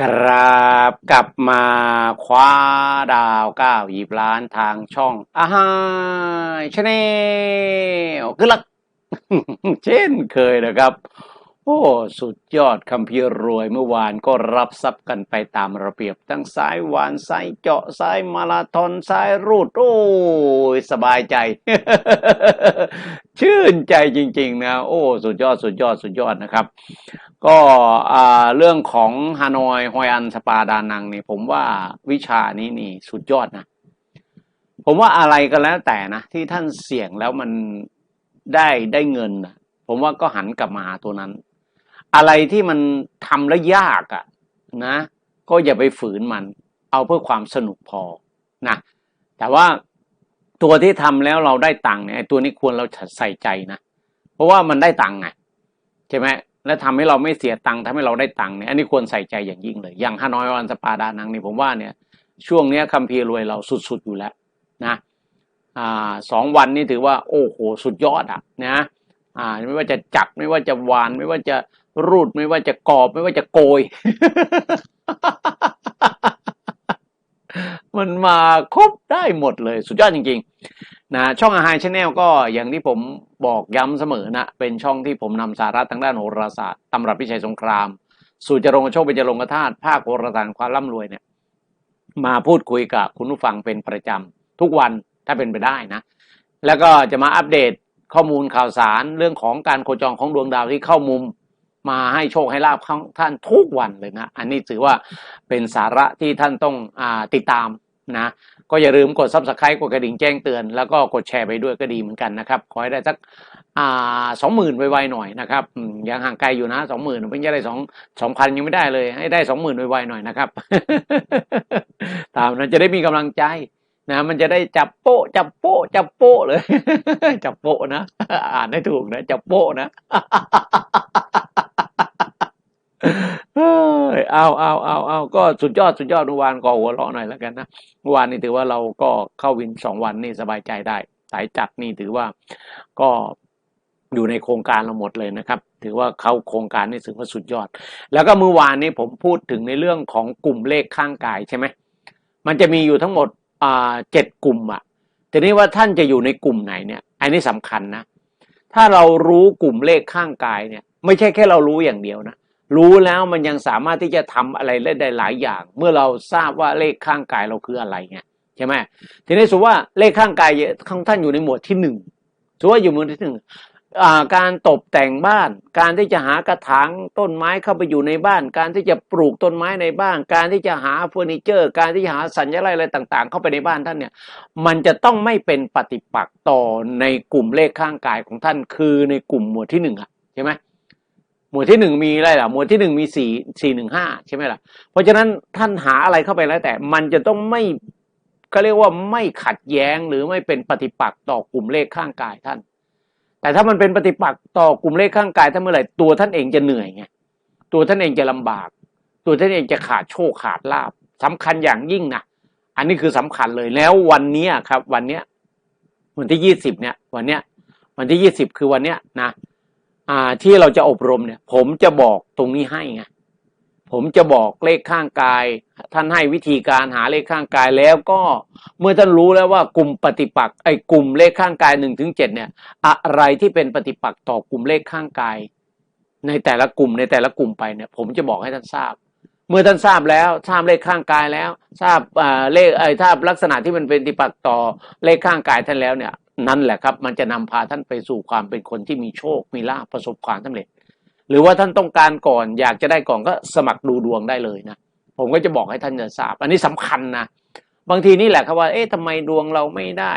กราบกลับมาคว้าดาวเก้าหยิบล้านทางช่องอาฮายชาแนลคือลัก เช่นเคยนะครับ โอ้ สุดยอดคำพีร์รวยเมื่อวานก็รับทรัพย์กันไปตามระเบียบ ทั้งสายหวานสายเจาะสายมาราธอนสายรูด โอ้ยสบายใจ ชื่นใจจริง ๆ นะ โอ้ สุดยอดสุดยอดสุดยอดนะครับ ก็อ่าเรื่องของฮานอยฮอยอันสปาดานังนี่ผมว่าวิชานี้นี่สุดยอดนะ ผมว่าอะไรก็แล้วแต่นะ ที่ท่านเสี่ยงแล้วมันได้ได้เงินนะผมว่าก็หันกลับมาหาตัวนั้น อะไรที่มันทำแล้วยากอะ่ะนะ ก็อย่าไปฝืนมัน เอาเพื่อความสนุกพอนะแต่ว่าตัวที่ทำแล้วเราได้ตังค์เนี่ยตัวนี้ควรเราใส่ใจนะ เพราะว่ามันได้ตังค์ไงใช่ไหมและทำให้เราไม่เสียตังค์ทำให้เราได้ตังค์เนี่ยอันนี้ควรใส่ใจอย่างยิ่งเลย อย่างฮานอยวันสปาดานังนี่ผมว่าเนี่ย ช่วงเนี้ยคัมภีร์รวยเราสุดๆอยู่แล้วนะอ่าสองวันนี่ถือว่า โอ้โห สุดยอดอะนะอ่าไม่ว่าจะจับไม่ว่าจะวานไม่ว่าจะ รูดไม่ว่าจะกรอบไม่ว่าจะโกย มันมาครบได้หมดเลยสุดยอดจริง ๆ นะช่องอาหารชาแนลก็อย่างที่ผมบอกย้ำเสมอนะ เป็นช่องที่ผมนำสาระทางด้านโหราศาสตร์ตำรับพิชัยสงคราม สู่จรงโชคเป็นจรงกธาตุภาคโหราศาสตร์ความร่ำรวยเนี่ย มาพูดคุยกับคุณผู้ฟังเป็นประจำทุกวันถ้าเป็นไปได้นะ แล้วก็จะมาอัปเดตข้อมูลข่าวสารเรื่องของการโคจรของดวงดาวที่เข้ามุม มาให้โชคให้ลาบของท่านทุกวันเลยนะ อันนี้ถือว่าเป็นสาระที่ท่านต้องอติดตามนะ ก็อย่าลืมกดซับสไครต์กดกระดิ่งแจ้งเตือน แล้วก็กดแชร์ไปด้วยก็ดีเหมือนกันนะครับ ขอให้ได้สักสองหมื่นไวๆหน่อยนะครับยังห่างไกลอยู่นะสองหมื่นเพิ่งจะได้สองสองพันยังไม่ได้เลย ให้ได้สองหมื่นไวๆหน่อยนะครับ ตามนั้นจะได้มีกำลังใจนะมันจะได้จับโป๊ะจับโป๊ะจับโป๊ะเลย จับโป๊ะนะ อ่านได้ถูกนะ จับโป๊ะนะ เอ้ยเอาเอาเอาเอาก็สุดยอดสุดยอดเมื่อวานก็หัวเราะหน่อยแล้วกันนะเมื่อวานนี่ถือว่าเราก็เข้าวินสองวันนี่สบายใจได้สายจัดนี่ถือว่าก็อยู่ในโครงการเราหมดเลยนะครับ ถือว่าเข้าโครงการนี่ถือว่าสุดยอด แล้วก็เมื่อวานนี้ผมพูดถึงในเรื่องของกลุ่มเลขข้างกายใช่ไหมมันจะมีอยู่ทั้งหมดอ่าเจ็ดกลุ่มอะทีนี้ว่าท่านจะอยู่ในกลุ่มไหนเนี่ย อันนี้สำคัญนะ ถ้าเรารู้กลุ่มเลขข้างกายเนี่ย ไม่ใช่แค่เรารู้อย่างเดียวนะ รู้แล้วมันยังสามารถที่จะทำอะไรได้หลายอย่าง เมื่อเราทราบว่าเลขข้างกายเราคืออะไรไงใช่ไหมทีนี้สมมติว่าเลขข้างกายของท่านอยู่ในหมวดที่หนึ่งสมมติว่าอยู่หมวดที่หนึ่งการตกแต่งบ้าน การที่จะหากระถางต้นไม้เข้าไปอยู่ในบ้าน การที่จะปลูกต้นไม้ในบ้าน การที่จะหาเฟอร์นิเจอร์ การที่จะหาสัญลักษณ์อะไรต่าง ๆ เข้าไปในบ้านท่านเนี่ย มันจะต้องไม่เป็นปฏิปักษ์ต่อในกลุ่มเลขข้างกายของท่านคือในกลุ่มหมวดที่หนึ่งอะใช่ไหม หมวดที่หนึ่งมีอะไรล่ะ หมวดที่หนึ่งมีสี่สี่หนึ่งห้าใช่ไหมล่ะ เพราะฉะนั้นท่านหาอะไรเข้าไปแล้วแต่มันจะต้องไม่ก็เรียกว่าไม่ขัดแย้งหรือไม่เป็นปฏิปักษ์ต่อกลุ่มเลขข้างกายท่าน แต่ถ้ามันเป็นปฏิปักษ์ต่อกลุ่มเลขข้างกายท่านเมื่อไหร่ตัวท่านเองจะเหนื่อยไงตัวท่านเองจะลำบาก ตัวท่านเองจะขาดโชคขาดลาบสำคัญอย่างยิ่งนะอันนี้คือสำคัญเลยแล้ววันนี้ครับ วันเนี้ยวันที่ยี่สิบเนี่ย วันเนี้ยวันที่ยี่สิบคือวันเนี้ยนะ อ่าที่เราจะอบรมเนี่ย ผมจะบอกตรงนี้ให้ไงผมจะบอกเลขข้างกาย ท่านให้วิธีการหาเลขข้างกายแล้วก็เมื่อท่านรู้แล้วว่ากลุ่มปฏิปักษ์ไอ้กลุ่มเลขข้างกายหนึ่งถึงเจ็ดเนี่ยอะไรที่เป็นปฏิปักษ์ต่อกลุ่มเลขข้างกาย ในแต่ละกลุ่มในแต่ละกลุ่มไปเนี่ย ผมจะบอกให้ท่านทราบ เมื่อท่านทราบแล้วทราบเลขข้างกายแล้ว ทราบเลขไอ้ทราบลักษณะที่มันเป็นปฏิปักต่อเลขข้างกายท่านแล้วเนี่ย นั่นแหละครับ มันจะนำพาท่านไปสู่ความเป็นคนที่มีโชค มีลาภประสบความสำเร็จ หรือว่าท่านต้องการก่อนอยากจะได้ก่อนก็สมัครดูดวงได้เลยนะผมก็จะบอกให้ท่านจะทราบ อันนี้สำคัญนะบางทีนี่แหละครับว่า เอ๊ะทำไมดวงเราไม่ได้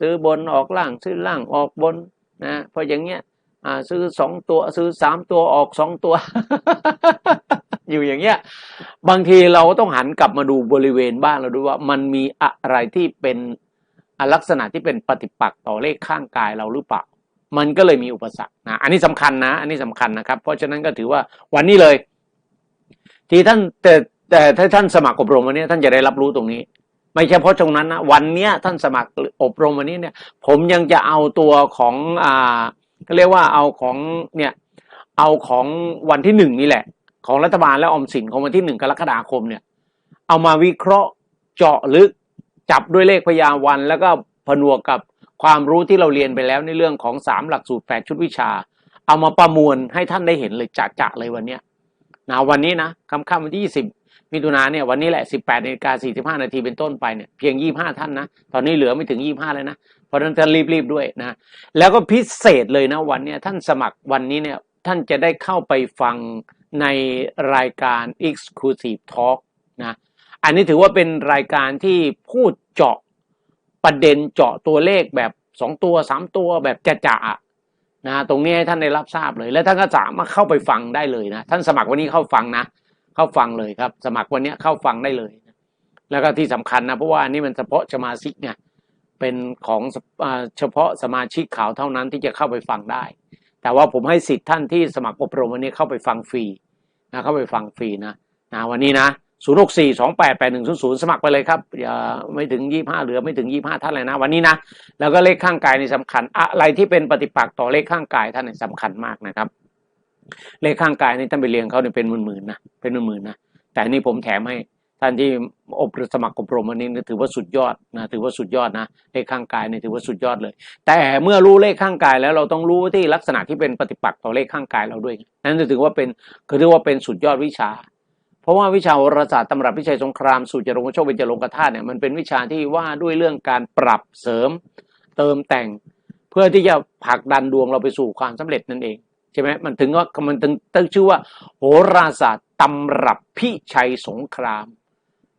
ซื้อบนออกล่างซื้อล่างออกบนนะเพราะอย่างเงี้ย อ่า ซื้อสองตัวซื้อสามตัวออกสองตัว อยู่อย่างเงี้ยบางทีเราก็ต้องหันกลับมาดูบริเวณบ้านเราด้วยว่ามันมีอะไรที่เป็นลักษณะที่เป็นปฏิปักษ์ต่อเลขข้างกายเราหรือเปล่า มันก็เลยมีอุปสรรคนะอันนี้สำคัญนะ อันนี้สำคัญนะครับ เพราะฉะนั้นก็ถือว่าวันนี้เลย ที่ท่านแต่แต่ถ้าท่านสมัครอบรมวันนี้ท่านจะได้รับรู้ตรงนี้ ไม่ใช่เพราะตรงนั้นนะวันเนี้ยท่านสมัครอบรมวันนี้เนี่ย ผมยังจะเอาตัวของอ่าก็เรียกว่าเอาของเนี่ยเอาของวันที่หนึ่งนี่แหละ ของรัฐบาลและออมสินของวันที่หนึ่งกรกฎาคมเนี่ย เอามาวิเคราะห์เจาะลึกจับด้วยเลขพยาวัน แล้วก็ผนวกกับความรู้ที่เราเรียนไปแล้วในเรื่องของสามหลักสูตรแปดชุดวิชา เอามาประมวลให้ท่านได้เห็นเลยจะๆเลยวันเนี้ยนะวันนี้นะค่ำๆวันที่ยี่สิบมิถุนาเนี่ยวันนี้แหละสิบแปดนาฬิกาสี่สิบห้านาทีเป็นต้นไปเนี่ยเพียงยี่ห้าท่านนะ ตอนนี้เหลือไม่ถึงยี่ห้าเลยนะเพราะฉะนั้นท่านรีบๆด้วยนะ แล้วก็พิเศษเลยนะวันเนี้ยท่านสมัครวันนี้เนี่ยท่านจะได้เข้าไปฟัง ในรายการ Exclusive Talk นะอันนี้ถือว่าเป็นรายการที่พูดเจาะประเด็นเจาะตัวเลขแบบสองตัวสามตัวแบบจะจะๆอะนะตรงนี้ให้ท่านได้รับทราบเลย และท่านก็สามารถเข้าไปฟังได้เลยนะ ท่านสมัครวันนี้เข้าฟังนะ เข้าฟังเลยครับ สมัครวันนี้เข้าฟังได้เลยนะแล้วก็ที่สำคัญนะ เพราะว่าอันนี้มันเฉพาะสมาชิกเนี่ยเป็นของเฉพาะสมาชิกข่าวเท่านั้นที่จะเข้าไปฟังได้ แต่ว่าผมให้สิทธิ์ท่านที่สมัครอบรมวันนี้เข้าไปฟังฟรีนะเข้าไปฟังฟรีนะนะวันนี้นะ0 6 4 2 8 8 1 0 0 สมัครไปเลยครับอย่าไม่ถึง 25 เหลือไม่ถึง 25 ท่านเลยนะ วันนี้นะ แล้วก็เลขข้างกายในี่สำคัญ อะไรที่เป็นปฏิปักษ์ต่อเลขข้างกายท่านนี่สำคัญมากนะครับ เลขข้างกายนี่ท่านไปเรียงเขาเนี่ยเป็นหมื่นๆนะเป็นหมื่นๆนะแต่นี่ผมแถมให้ ท่านที่อบรมสมัครอบรมวันนี้ถือว่าสุดยอดนะถือว่าสุดยอดนะเลขข้างกายนี่ถือว่าสุดยอดเลย แต่เมื่อรู้เลขข้างกายแล้วเราต้องรู้ที่ลักษณะที่เป็นปฏิปักษ์ต่อเลขข้างกายเราด้วย นั่นถือว่าเป็นคือถือว่าเป็นสุดยอดวิชา เพราะว่าวิชาโหราศาสตร์ตำรับวิชัยสงครามสู่จรงโชคเป็นจรงกธาตุเนี่ยมันเป็นวิชาที่ว่าด้วยเรื่องการปรับเสริม เติมแต่ง เพื่อที่จะผลักดันดวงเราไปสู่ความสำเร็จนั่นเองใช่ไหมมันถึงว่ามันถึงตั้งชื่อว่า โหราศาสตร์ตำรับพิชัยสงคราม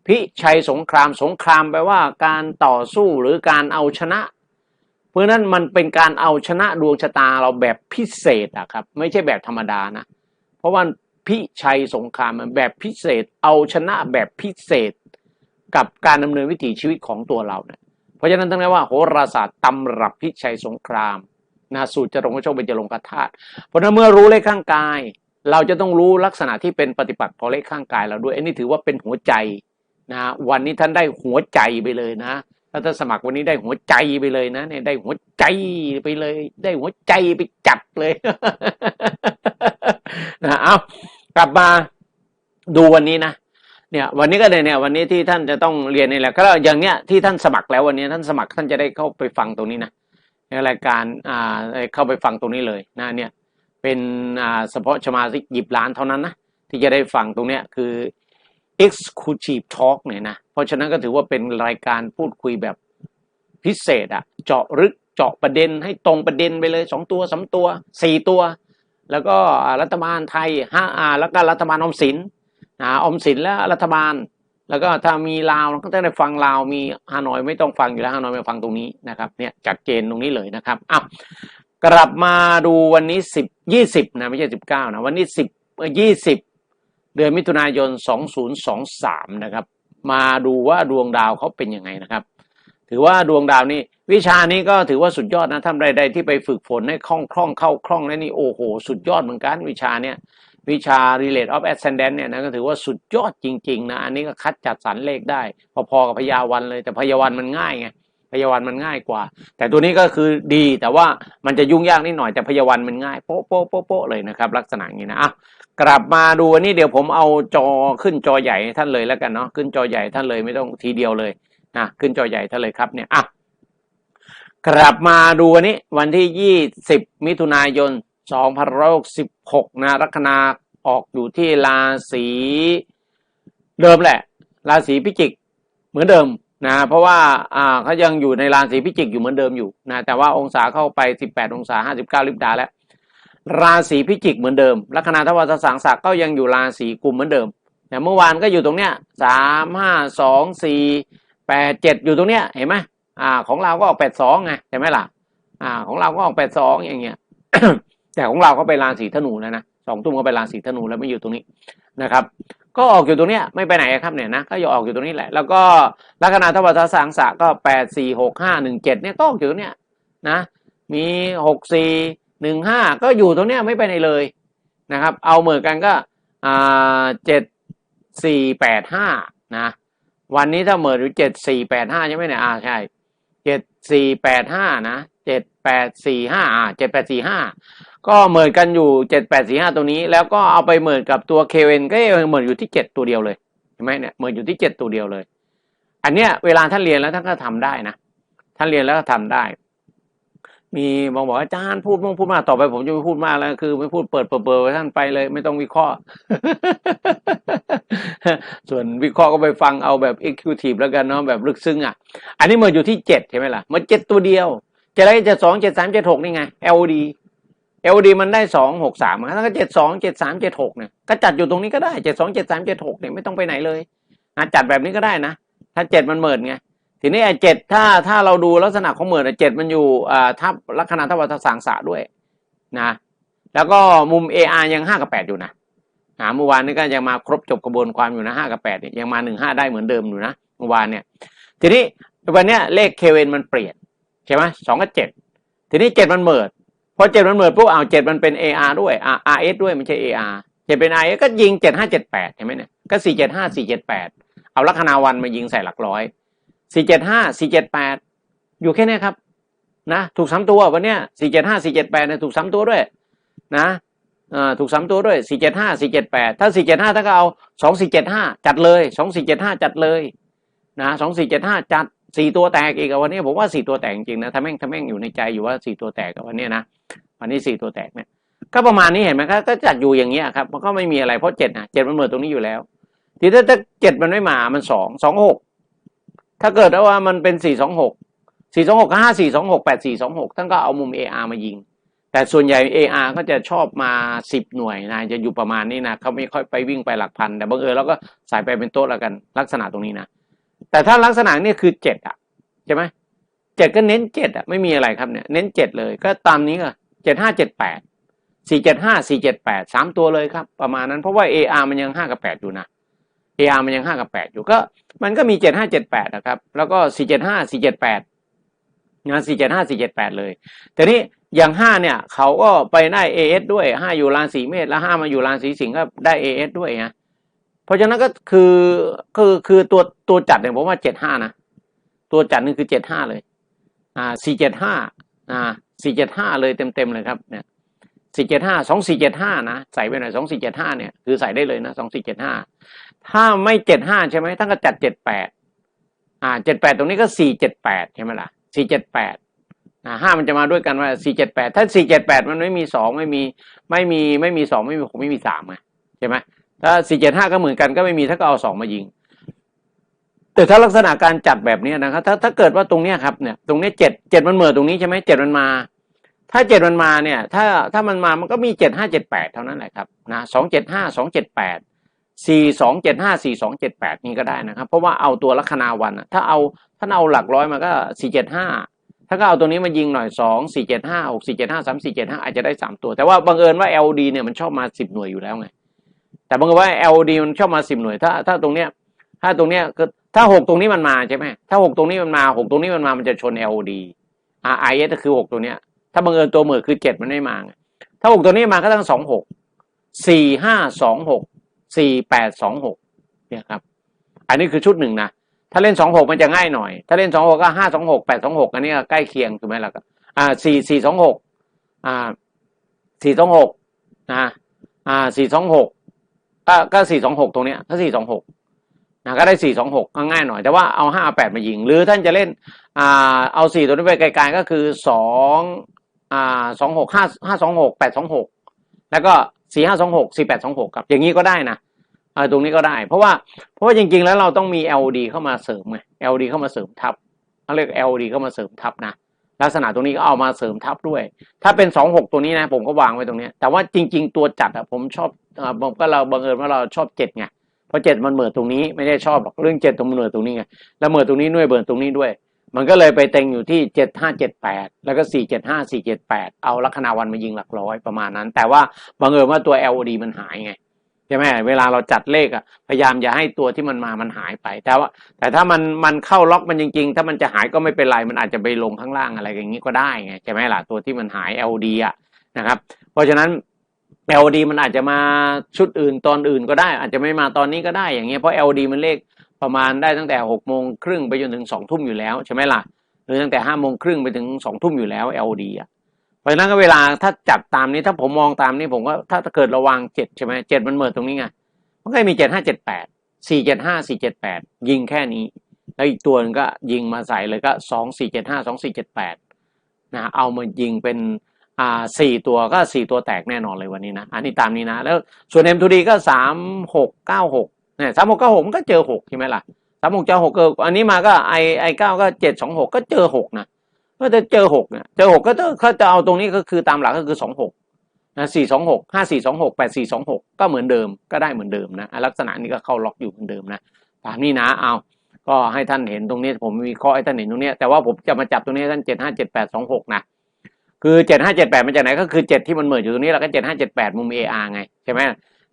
พิชัยสงครามสงครามแปลว่าการต่อสู้หรือการเอาชนะ เพราะนั้นมันเป็นการเอาชนะดวงชะตาเราแบบพิเศษอะครับ ไม่ใช่แบบธรรมดานะ เพราะว่าพิชัยสงครามมันแบบพิเศษ เอาชนะแบบพิเศษ กับการดำเนินวิถีชีวิตของตัวเราเนี่ยเพราะฉะนั้นต้องเรียกว่าโหราศาสตร์ตำรับพิชัยสงครามนะสูตรจรงโชคเป็นจรงกธาตุเพราะนั้นเมื่อรู้เลขข้างกาย เราจะต้องรู้ลักษณะที่เป็นปฏิปักษ์ต่อเลขข้างกายเราด้วยอันนี้ถือว่าเป็นหัวใจ นะวันนี้ท่านได้หัวใจไปเลยนะถ้าท่านสมัครวันนี้ได้หัวใจไปเลยนะเนี่ยได้หัวใจไปเลย ได้หัวใจไปจัดเลยนะเอากลับมาดูวันนี้นะเนี่ยวันนี้ก็เลยเนี่ยวันนี้ที่ท่านจะต้องเรียนนี่แหละก็อย่างเนี้ยที่ท่านสมัครแล้ววันนี้ท่านสมัครท่านจะได้เข้าไปฟังตรงนี้นะในรายการอ่าเข้าไปฟังตรงนี้เลยนะเนี่ยเป็นอ่าเฉพาะสมาชิกหยิบล้านเท่านั้นนะที่จะได้ฟังตรงเนี้ยคือ exclusive talk เนี่ยนะ เพราะฉะนั้นก็ถือว่าเป็นรายการพูดคุยแบบพิเศษอะเจาะลึกเจาะประเด็นให้ตรงประเด็นไปเลยสองตัวสามตัวสี่ตัว แล้วก็รัฐบาลไทยห้าอ่าแล้วก็รัฐบาลอมสินอ่าอมสินและรัฐบาล แล้วก็ถ้ามีลาวก็ต้องได้ฟังลาวมีฮานอยไม่ต้องฟังอยู่แล้วฮานอยมาฟังตรงนี้นะครับเนี่ยจัดเจนตรงนี้เลยนะครับอ้าวกลับมาดูวันนี้สิบยี่สิบนะไม่ใช่สิบเก้านะวันนี้สิบยี่สิบ เดือนมิถุนายน 2023 นะครับ มาดูว่าดวงดาวเขาเป็นยังไงนะครับ ถือว่าดวงดาวนี่วิชานี้ก็ถือว่าสุดยอดนะท่านใดๆที่ไปฝึกฝนให้คล่องคล่องเข้าคล่องแล้วนี่โอ้โห สุดยอดเหมือนกันวิชาเนี้ยวิชา relate of ascendant เนี่ยนะก็ถือว่าสุดยอดจริง ๆ นะ อันนี้ก็คัดจัดสรรเลขได้ พอๆกับพยาวันเลยแต่พยาวันมันง่ายไง พยาวันมันง่ายกว่า แต่ตัวนี้ก็คือดีแต่ว่ามันจะยุ่งยากนิดหน่อยแต่พยาวันมันง่ายโป๊ะโป๊ะโป๊ะโป๊ะเลยนะครับ ลักษณะนี้นะอะกลับมาดูอันนี้เดี๋ยวผมเอาจอขึ้นจอใหญ่ให้ท่านเลยแล้วกันเนาะขึ้นจอใหญ่ท่านเลยไม่ต้องทีเดียวเลยนะขึ้นจอใหญ่ท่านเลยครับเนี่ยอะกลับมาดูวันนี้วันที่ 20 มิถุนายน2566นะลัคนาออกอยู่ที่ราศีเดิมแหละ ราศีพิจิก เหมือนเดิม นะเพราะว่าอ่าเขายังอยู่ในราศีพิจิกอยู่เหมือนเดิมอยู่นะแต่ว่าองศาเข้าไป 18 องศา 59ลิบดาแล้ว ราศีพิจิกเหมือนเดิมลัคนาทวารสังสักก็ยังอยู่ราศีกุมเหมือนเดิมแต่เมื่อวานก็อยู่ตรงเนี้ยสามห้าสองสี่แปดเจ็ดอยู่ตรงเนี้ยเห็นไหมอ่า ของเราก็ออกแปดสองไงใช่ไหมล่ะ อ่า ของเราก็ออกแปดสองอย่างเงี้ยแต่ของเราก็ไปราศีธนูแล้วนะสองทุ่มก็ไปราศีธนูแล้วไม่อยู่ตรงนี้นะครับ ก็ออกอยู่ตรงเนี้ยไม่ไปไหนครับเนี่ยนะก็อยู่ออกอยู่ตรงนี้แหละ แล้วก็ลัคนาทวารสังสักก็แปดสี่หกห้าหนึ่งเจ็ดเนี่ยก็ออกอยู่ตรงเนี้ยนะมีหกสี่หนึ่งห้าก็อยู่ตรงเนี้ยไม่ไปไหนเลยนะครับเอาเหมือนกันก็อ่าเจ็ดสี่แปดห้านะวันนี้ถ้าเหมือนอยู่เจ็ดสี่แปดห้าใช่ไหมเนี่ยอ่าใช่เจ็ดสี่แปดห้านะเจ็ดแปดสี่ห้าอ่าเจ็ดแปดสี่ห้า ก็เหมือนกันอยู่เจ็ดแปดสี่ห้าตัวนี้ แล้วก็เอาไปเหมือนกับตัวเคเวนก็เหมือนอยู่ที่เจ็ดตัวเดียวเลยเห็นไหมเนี่ยเหมือนอยู่ที่เจ็ดตัวเดียวเลย อันเนี้ยเวลาท่านเรียนแล้วท่านก็ทำได้นะท่านเรียนแล้วก็ทำได้ มีบางบอกอาจารย์พูดมั่งพูดมากต่อไปผมจะไม่พูดมากแล้วคือ ไม่พูดเปิดเปิดเปิดไว้ท่านไปเลย ไม่ต้องวิเคราะห์ ส่วนวิเคราะห์ก็ไปฟังเอาแบบ executive แล้วกันเนาะแบบลึกซึ้งอะ อันนี้เหมือนอยู่ที่เจ็ดใช่ไหมล่ะมันเจ็ดตัวเดียวเจะได้เจ็ดสองเจ็ดสามเจ็ดหกนี่ไง LD LD มันได้สองหกสามถ้าก็เจ็ดสองเจ็ดสามเจ็ดหกเนี่ยก็จัดอยู่ตรงนี้ก็ได้เจ็ดสองเจ็ดสามเจ็ดหกเนี่ยไม่ต้องไปไหนเลยนะจัดแบบนี้ก็ได้นะ ถ้าเจ็ดมันเหมือนไงทีนี้ไอ้เจ็ดถ้าถ้าเราดูลักษณะของเหมือนเจ็ดมันอยู่อ่าทับลัคนาทับวัฏสังสะด้วยนะแล้วก็มุม AR ยังห้ากับแปดอยู่นะหาเมื่อวานนี้ก็ยังมาครบจบกระบวนความอยู่นะห้ากับแปดเนี่ยยังมาหนึ่งห้าได้เหมือนเดิมอยู่นะเมื่อวานเนี่ย ทีนี้วันเนี้ยเลขเคเวนมันเปลี่ยนใช่ไหมสองกับเจ็ดทีนี้เจ็ดมันเหมิด อเจ็ดมันเหมิดปุ๊บเอาเจ็ดมันเป็น AR ด้วย R RS ด้วยไม่ใช่ AR เจ็ดเป็น RS ก็ยิงเจ็ดห้าเจ็ดแปดเห็นไหมเนี่ยก็สี่เจ็ดห้าสี่เจ็ดแปดเอาลัคนาวันมายิงใส่หลักร้อยสี่เจ็ดห้าสี่เจ็ดแปดอยู่แค่นี้ครับนะถูกสามตัววันเนี้ยสี่เจ็ดห้าสี่เจ็ดแปดเนี่ยถูกสามตัวด้วยนะถูกสามตัวด้วยสี่เจ็ดห้าสี่เจ็ดแปดถ้าสี่เจ็ดห้าถ้าก็เอาสองสี่เจ็ดห้าจัดเลยสองสี่เจ็ดห้าจัดเลยนะสองสี่เจ็ดห้าจัด สี่ตัวแตกอีกวันนี้ผมว่าสี่ตัวแตกจริงนะถ้าแม่งถ้าแม่งอยู่ในใจอยู่ว่าสี่ตัวแตกกับวันนี้นะวันนี้สี่ตัวแตกเนี่ยก็ประมาณนี้เห็นไหมครับก็จัดอยู่อย่างเงี้ยครับมันก็ไม่มีอะไรเพราะเจ็ดนะเจ็ดมันเหมือนตรงนี้อยู่แล้ว ทีถ้าถ้าเจ็ดมันไม่มามันสองสองหกถ้าเกิดว่ามันเป็นสี่สองหกสี่สองหกห้าสี่สองหกแปดสี่สองหกท่านก็เอามุม AR มายิง แต่ส่วนใหญ่ AR ก็จะชอบมาสิบหน่วยนะจะอยู่ประมาณนี้นะเขาไม่ค่อยไปวิ่งไปหลักพันแต่บังเอิญเราก็ใส่ไปเป็นโต๊ะแล้วกันลักษณะตรงนี้นะ แต่ถ้าลักษณะนี้คือเจ็ดอะใช่ไหมเจ็ดก็เน้นเจ็ดอะไม่มีอะไรครับเนี่ย เน้นเจ็ดเลยก็ตามนี้ก็เจ็ดห้าเจ็ดแปดสี่เจ็ดห้าสี่เจ็ดแปดสามตัวเลยครับ ประมาณนั้นเพราะว่า AR มันยังห้ากับแปดอยู่นะ AR มันยังห้ากับแปดอยู่ก็ มันก็มีเจ็ดห้าเจ็ดแปดนะครับ แล้วก็สี่เจ็ดห้าสี่เจ็ดแปดงานสี่เจ็ดห้าสี่เจ็ดแปดเลย แต่นี้อย่างห้าเนี่ย เขาก็ไปได้ AS ด้วยห้าอยู่ราศีเมษแล้วห้ามาอยู่ราศีสิงห์ก็ได้ AS ด้วยนะ เพราะฉะนั้นก็คือคือคือตัวตัวจัดเนี่ยผมว่าเจ็ดห้านะตัวจัดนี่คือเจ็ดห้าเลย อ่าสี่เจ็ดห้าอ่าสี่เจ็ดห้าเลยเต็มเต็มเลยครับเนี่ยสี่เจ็ดห้าสองสี่เจ็ดห้านะใส่ไปหน่อยสองสี่เจ็ดห้าเนี่ยคือใส่ได้เลยนะสองสี่เจ็ดห้าถ้าไม่เจ็ดห้าใช่ไหมท่านก็จัดเจ็ดแปดอ่าเจ็ดแปดตรงนี้ก็สี่เจ็ดแปดใช่ไหมล่ะสี่เจ็ดแปดอ่าห้ามันจะมาด้วยกันว่าสี่เจ็ดแปดถ้าสี่เจ็ดแปดมันไม่มีสองไม่มีไม่มีไม่มีสองไม่มีหกไม่มีสามไงใช่ไหม ถ้าสี่เจ็ดห้าก็เหมือนกันก็ไม่มีถ้าก็เอาสองมายิง แต่ถ้าลักษณะการจัดแบบนี้นะครับ ถ้าถ้าเกิดว่าตรงเนี้ยครับเนี่ย ตรงเนี้ยเจ็ดเจ็ดมันเหมือตรงนี้ใช่ไหมเจ็ดมันมา ถ้าเจ็ดมันมาเนี่ย ถ้าถ้ามันมามันก็มีเจ็ดห้าเจ็ดแปดเท่านั้นแหละครับนะสองเจ็ดห้าสองเจ็ดแปดสี่สองเจ็ดห้าสี่สองเจ็ดแปดนี่ก็ได้นะครับ เพราะว่าเอาตัวลัคนาวันถ้าเอาถ้าเอาหลักร้อยมาก็สี่เจ็ดห้าถ้าก็เอาตัวนี้มายิงหน่อยสองสี่เจ็ดห้าหกสี่เจ็ดห้าสามสี่เจ็ดห้าอาจจะได้สามตัว แต่ว่าบังเอิญว่า LD เนี่ยมันชอบมาสิบหน่วยอยู่แล้วไง แต่บังเอิญว่า LD มันชอบมาสิบหน่วย ถ้าถ้าตรงเนี้ยถ้าตรงเนี้ยคือถ้าหกตรงนี้มันมาใช่ไหมถ้าหกตรงนี้มันมาหกตรงนี้มันมามันจะชน LD RIS ก็คือหกตัวเนี้ย ถ้าบังเอิญตัวเหมือคือเจ็ดมันไม่มา ถ้าหกตัวนี้มาก็ต้องสองหกสี่ห้าสองหกสี่แปดสองหกเนี่ยครับ อันนี้คือชุดหนึ่งนะถ้าเล่นสองหกมันจะง่ายหน่อย ถ้าเล่นสองหกก็ห้าสองหกแปดสองหกอันนี้ใกล้เคียงถูกไหมล่ะครับอ่าสี่สี่สองหกอ่าสี่สองหกนะอ่าสี่สองหก ก็ก็สี่สองหกตรงเนี้ยถ้าสี่สองหกนะก็ได้สี่สองหกก็ง่ายหน่อยแต่ว่าเอาห้าแปดมายิง หรือท่านจะเล่นอ่าเอาสี่ตัวนี้ไปไกลๆก็คือสองอ่าสองหกห้าห้าสองหกแปดสองหกแล้วก็สี่ห้าสองหกสี่แปดสองหกครับอย่างนี้ก็ได้นะเออตรงนี้ก็ได้ เพราะว่าเพราะว่าจริงๆแล้วเราต้องมี LD เข้ามาเสริมไง LD เข้ามาเสริมทับเขาเรียก LD เข้ามาเสริมทับนะลักษณะตรงนี้ก็เอามาเสริมทับด้วย ถ้าเป็นสองหกตัวนี้นะผมก็วางไว้ตรงนี้ แต่ว่าจริง ๆ ตัวจัดอะผมชอบ ผมก็เราบังเอิญว่าเราชอบเจ็ดไงเพราะเจ็ดมันเหมือนตรงนี้ไม่ได้ชอบหรอกเรื่องเจ็ดตรงมันเหมือนตรงนี้ไงแล้วเหมือนตรงนี้ด้วยเหมือนตรงนี้ด้วย มันก็เลยไปเต็งอยู่ที่เจ็ดห้าเจ็ดแปดแล้วก็สี่เจ็ดห้าสี่เจ็ดแปดเอาลัคนาวันมายิงหลักร้อยประมาณนั้น แต่ว่าบังเอิญว่าตัว LOD มันหายไงใช่ไหมเวลาเราจัดเลขอะพยายามอย่าให้ตัวที่มันมามันหายไป แต่ว่า แต่ถ้ามันมันเข้าล็อกมันจริง ๆ ถ้ามันจะหายก็ไม่เป็นไรมันอาจจะไปลงข้างล่างอะไรอย่างนี้ก็ได้ไงใช่ไหมล่ะตัวที่มันหาย LOD อะนะครับ เพราะฉะนั้น LD มันอาจจะมาชุดอื่นตอนอื่นก็ได้ อาจจะไม่มาตอนนี้ก็ได้อย่างเงี้ยเพราะ LD มันเลขประมาณได้ตั้งแต่หกโมงครึ่งไปจนถึงสองทุ่มอยู่แล้วใช่ไหมล่ะหรือตั้งแต่ห้าโมงครึ่งไปถึงสองทุ่มอยู่แล้ว LD อะเพราะฉะนั้นก็เวลาถ้าจับตามนี้ถ้าผมมองตามนี้ผมก็ถ้าเกิดระวังเจ็ดใช่ไหมเจ็ดมันเหมือนตรงนี้ไงมันก็มีเจ็ดห้าเจ็ดแปดสี่เจ็ดห้าสี่เจ็ดแปดยิงแค่นี้ แล้วอีกตัวนึงก็ยิงมาใส่เลยก็สองสี่เจ็ดห้าสองสี่เจ็ดแปดนะเอามายิงเป็น อ่าสี่ตัวก็สี่ตัวแตกแน่นอนเลยวันนี้นะ อันนี้ตามนี้นะ แล้วส่วน M2D ก็สามหกเก้าหกเนี่ยสามหกเก้าหกมันก็เจอหกใช่ไหมล่ะสามหกเจอหกเอออันนี้มาก็ไอไอเก้าก็เจ็ดสองหกก็เจอหกนะก็จะเจอหกเนี่ยเจอหกก็จะเขาจะเอาตรงนี้ก็คือตามหลักก็คือสองหกนะสี่สองหกห้าสี่สองหกแปดสี่สองหกก็เหมือนเดิมก็ได้เหมือนเดิมนะอะลักษณะนี้ก็เข้าล็อกอยู่เหมือนเดิมนะตามนี้นะเอาก็ให้ท่านเห็นตรงนี้ผมมีข้อให้ท่านเห็นตรงนี้แต่ว่าผมจะมาจับตรงนี้ท่านเจ็ดห้าเจ็ดแปดสองหกนะ คือเจ็ดห้าเจ็ดแปดมาจากไหนก็คือเจ็ดที่มันเหมือนอยู่ตรงนี้แล้วก็เจ็ดห้าเจ็ดแปดมุมเออาไงใช่ไหม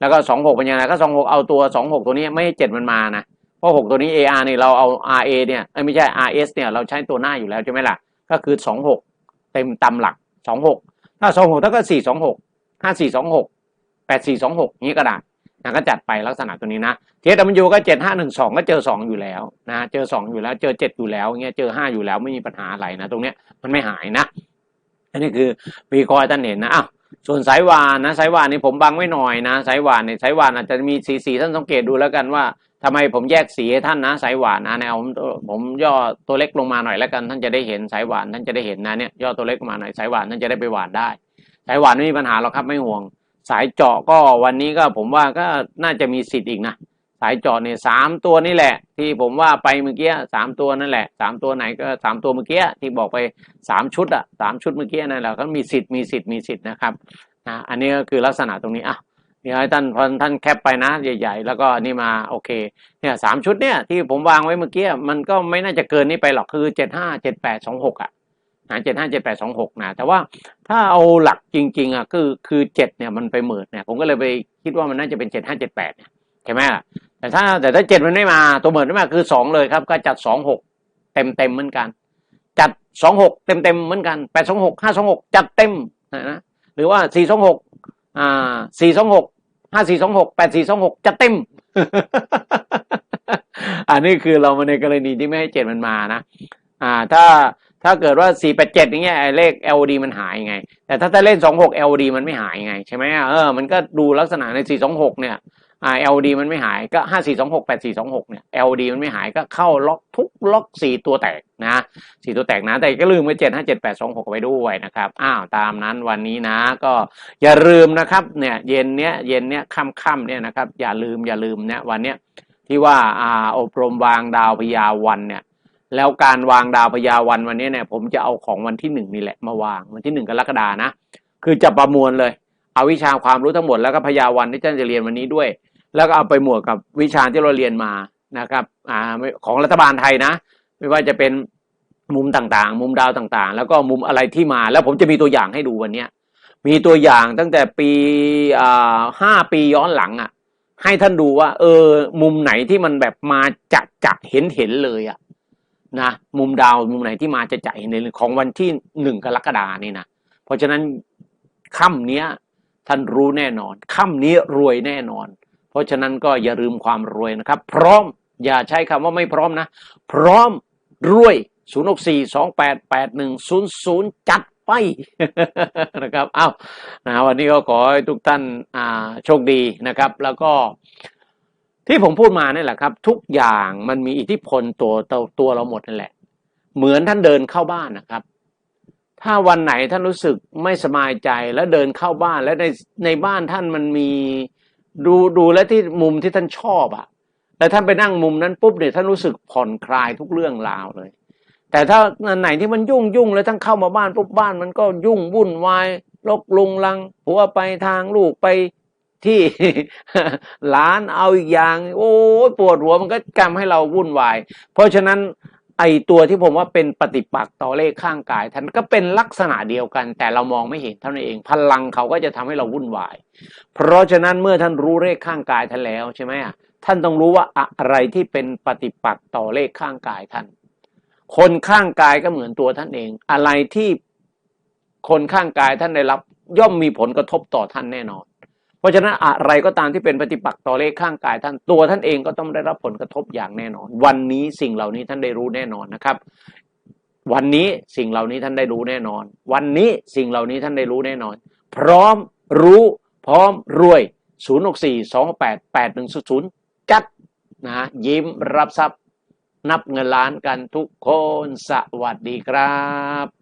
แล้วก็สองหกเป็นยังไงก็สองหกเอาตัวสองหกตัวนี้ไม่ให้เจ็ดมันมานะเพราะหกตัวนี้ AR นี่เราเอา RA เนี่ยไม่ใช่ RS เนี่ยเราใช้ตัวหน้าอยู่แล้วใช่ไหมล่ะก็คือสองหกเต็มตำหลักสองหกถ้าสองหกถ้าก็สี่สองหกห้าสี่สองหกแปดสี่สองหกนี้ก็ได้นะก็จัดไปลักษณะตัวนี้นะเทสมันยูก็เจ็ดห้าหนึ่งสองก็เจอสองอยู่แล้วนะเจอสองอยู่แล้วเจอเจ็ดอยู่แล้วเงี้ยเจอห้าอยู่แล้วไม่มีปัญหาอะไรนะ ตรงเนี้ยมันไม่หายนะ อันนี้คือวีคอยท่านเห็นนะอ้าวส่วนสายวานนะสายวานนี่ผมบังไว้หน่อยนะสายวานเนี่ยสายวานอาจจะมีสีสีท่านสังเกตดูแล้วกันว่าทำไมผมแยกสีให้ท่านนะสายหวานนะแนวผมผมย่อตัวเล็กลงมาหน่อยแล้วกัน ท่านจะได้เห็นสายหวานท่านจะได้เห็นนะเนี่ยย่อตัวเล็กลงมาหน่อยสายหวานท่านจะได้ไปหวานได้ สายหวานไม่มีปัญหาหรอกครับไม่ห่วง สายเจาะก็วันนี้ก็ผมว่าก็น่าจะมีสิทธิ์อีกนะ สายจาะเนี่ยสามตัวนี่แหละ ที่ผมว่าไปเมื่อกี้สามตัวนั่นแหละสามตัวไหนก็สามตัวเมื่อกี้ที่บอกไปสามชุดอะสามชุดเมื่อกี้นั่นแหละก็มีสิทธิ์มีสิทธิ์มีสิทธิ์นะครับนะอันนี้ก็คือลักษณะตรงนี้อะเดี๋ยวให้ท่านพอท่านแคปไปนะใหญ่ ๆ แล้วก็นี่มาโอเคเนี่ยสามชุดเนี่ยที่ผมวางไว้เมื่อกี้มันก็ไม่น่าจะเกินนี้ไปหรอกคือเจ็ดห้าเจ็ดแปดสองหกอะนะเจ็ดห้าเจ็ดแปดสองหกนะแต่ว่าถ้าเอาหลักจริง ๆอะคือคือเจ็ดเนี่ยมันไปเหมิดเนี่ยผมก็เลยไปคิดว่ามันน่าจะเป็นเจ็ดห้าเจ็ดแปดเนี่ยใช่ไหมล่ะ แต่ถ้าแต่ถ้าเจ็ดมันไม่มาตัวเหมือนไม่มาคือสองเลยครับ ก็จัดสองหกเต็มเต็มเหมือนกัน จัดสองหกเต็มเต็มเหมือนกันแปดสองหกห้าสองหกจัดเต็มนะหรือว่าสี่สองหกอ่าสี่สองหกห้าสี่สองหกแปดสี่สองหกจัดเต็ม อันนี้คือเรามาในกรณีที่ไม่ให้เจ็ดมันมานะอ่าถ้าถ้าเกิดว่าสี่แปดเจ็ดอย่างเงี้ยเลข LD มันหายไง แต่ถ้าจะเล่นสองหก LD มันไม่หายไง ใช่ไหมเออ มันก็ดูลักษณะในสี่สองหกเนี่ย อ่า LD มันไม่หายก็ห้าสี่สองหกแปดสี่สองหกเนี่ย LD มันไม่หายก็เข้าล็อกทุกล็อกสี่ตัวแตกนะสี่ตัวแตกนะ แต่ก็ลืมไว้เจ็ดห้าเจ็ดแปดสองหกไว้ด้วยนะครับอ้าวตามนั้นวันนี้นะ ก็อย่าลืมนะครับเนี่ยเย็นเนี้ยเย็นเนี้ยค่ำค่ำเนี่ยนะครับอย่าลืมอย่าลืมเนี่ยวันเนี้ยที่ว่าอ่าอบรมวางดาวพยาวันเนี่ยแล้วการวางดาวพยาวันวันนี้เนี่ยผมจะเอาของวันที่หนึ่งนี่แหละมาวางวันที่หนึ่งกรกฎานะ คือจะประมวลเลย เอาวิชาความรู้ทั้งหมดแล้วก็พยาวันที่ท่านจะเรียนวันนี้ด้วย แล้วก็เอาไปหมวกกับวิชาที่เราเรียนมานะครับอ่าของรัฐบาลไทยนะ ไม่ว่าจะเป็นมุมต่างๆ มุมดาวต่างๆ แล้วก็มุมอะไรที่มา แล้วผมจะมีตัวอย่างให้ดูวันนี้มีตัวอย่างตั้งแต่ปีอ่าห้าปีย้อนหลังอะ ให้ท่านดูว่า เออ มุมไหนที่มันแบบมาจะจะเห็นเห็นเลยอะนะมุมดาวมุมไหนที่มาจะจะเห็นเลยของวันที่หนึ่งกรกฎานี่นะเพราะฉะนั้นค่ำเนี้ยท่านรู้แน่นอนค่ำนี้รวยแน่นอน เพราะฉะนั้นก็อย่าลืมความรวยนะครับ พร้อมอย่าใช้คำว่าไม่พร้อมนะ พร้อมรวย 0 6 4 2 8 8 1 0 0 จัดไปนะครับอ้าวนะวันนี้ก็ขอให้ทุกท่านาโชคดีนะครับ แล้วก็ที่ผมพูดมาเนี่ยแหละครับ ทุกอย่างมันมีอิทธิพลตัวตัวตัวเราหมดนั่นแหละ เหมือนท่านเดินเข้าบ้านนะครับ ถ้าวันไหนท่านรู้สึกไม่สบายใจแล้วเดินเข้าบ้านแล้วในในบ้านท่านมันมี ดูดูแล้วที่มุมที่ท่านชอบอะแล้วท่านไปนั่งมุมนั้นปุ๊บเนี่ยท่านรู้สึกผ่อนคลายทุกเรื่องราวเลย แต่ถ้าไหนที่มันยุ่งยุ่งแล้วท่านเข้ามาบ้านปุ๊บบ้านมันก็ยุ่งวุ่นวายลกลุงลังผัวไปทางลูกไปที่หลานเอาอีกอย่าง โอ้ปวดหัวมันก็กำให้เราวุ่นวาย เพราะฉะนั้น ไอตัวที่ผมว่าเป็นปฏิปักษ์ต่อเลขข้างกายท่านก็เป็นลักษณะเดียวกัน แต่เรามองไม่เห็นเท่านั้นเอง พลังเขาก็จะทำให้เราวุ่นวาย เพราะฉะนั้นเมื่อท่านรู้เลขข้างกายท่านแล้วใช่ไหมอะท่านต้องรู้ว่าอะไรที่เป็นปฏิปักษ์ต่อเลขข้างกายท่าน คนข้างกายก็เหมือนตัวท่านเอง อะไรที่คนข้างกายท่านได้รับ ย่อมมีผลกระทบต่อท่านแน่นอน เพราะฉะนั้นอะไรก็ตามที่เป็นปฏิปักษ์ต่อเลขข้างกายท่านตัวท่านเองก็ต้องได้รับผลกระทบอย่างแน่นอน วันนี้สิ่งเหล่านี้ท่านได้รู้แน่นอนนะครับ วันนี้สิ่งเหล่านี้ท่านได้รู้แน่นอน วันนี้สิ่งเหล่านี้ท่านได้รู้แน่นอน พร้อมรู้พร้อมรวย 0 6 4 2 8 8 1 0 0 จัดนะฮะยิ้มรับทรัพย์ นับเงินล้านกันทุกคนสวัสดีครับ